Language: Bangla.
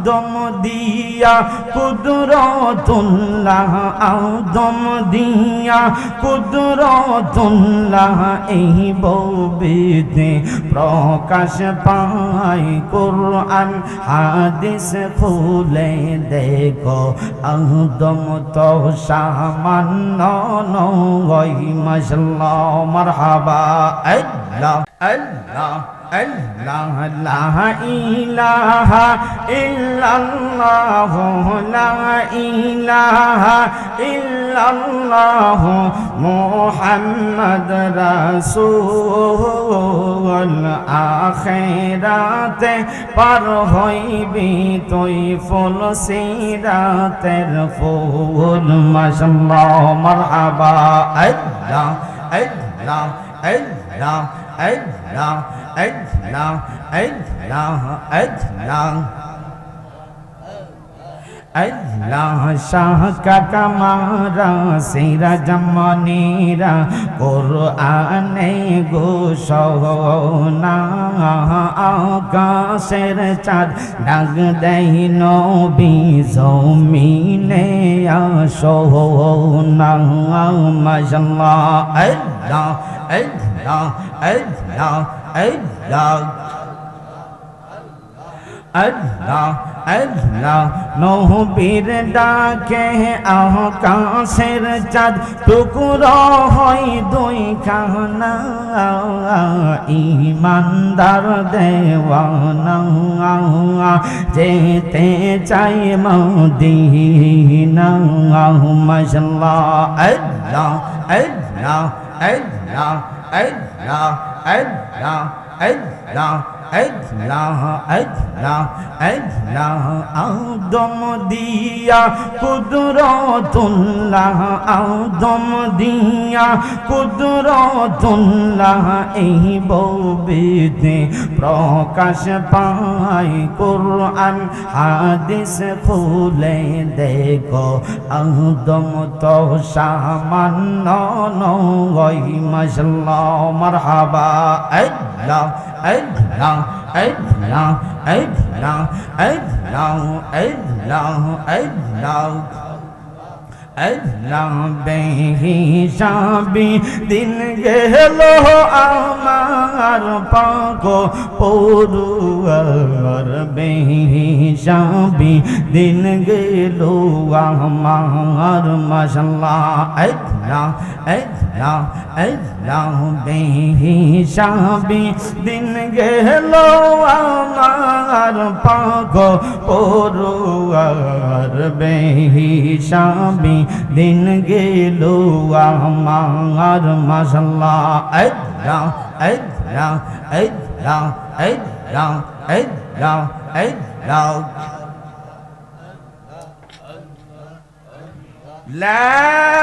আদম দিয়া, কুদরতুল্লাহ আদম দিয়া, কুদরতুল্লাহ এই বৌবিদে প্রকাশ পায়। কোরআন, হাদিস খুলে দেখো, আদম তো সামান্য নয় মশলা মারহাবা, আল্লাহ আল্লাহ। আল্লাহ লা ইলাহা ইল্লাল্লাহ লা ইলাহা ইল্লাল্লাহ মুহাম্মদ রাসূল আখিরাতে পার হইবি তুই ফুল সিরাতের ফুল মাশাআল্লাহ মারহাবা আল্লাহ আল্লাহ আল্লাহ أدنى أدنى أدنى أدنى अल्लाह शाह का कमारा सिरा जमनीरा कुरआने गोसोना আকাশের চাঁদ ডাক দেই নবী জমিনে আসো না মাশাআল্লাহ আল্লাহ আল্লাহ আল্লাহ আল্লাহ আল্লাহ আল্লাহ নহবীর ডাকে আকাশের চাঁদ, টুকুরো হই দুই খানা ইমানদার দেওয়ানা। যেতে চাই মদিনা। মাশাল্লাহ। আল্লাহ আল্লাহ 哎，你呀，哎，你呀，哎，你呀，哎，你呀。আদম দিয়া, কুদরতুল্লাহ, আদম এই বৌবিদে প্রকাশ পায় কোরআন, হাদিস খুলে দেখো, আদম তো সামান্য নয় মশলা মারহাবা, আল্লাহ। এই ভোলা এই ভোলা এই ভোলা এই ভোলা এই ভোলা এই ভোলা আল্লাহ বেহিসাবি দিন গেল আমার পাক পড়ুয়ার বেহিসাবি দিন গেল আমার মশলা আল্লাহ আল্লাহ আল্লাহ বেহিসাবি দিন গেল আমার পাক পড়ুয়ার বেহিসাবি দিন গেল আমার মশলা আইরা আইরা আইরা আইরা আইরা আইরা লা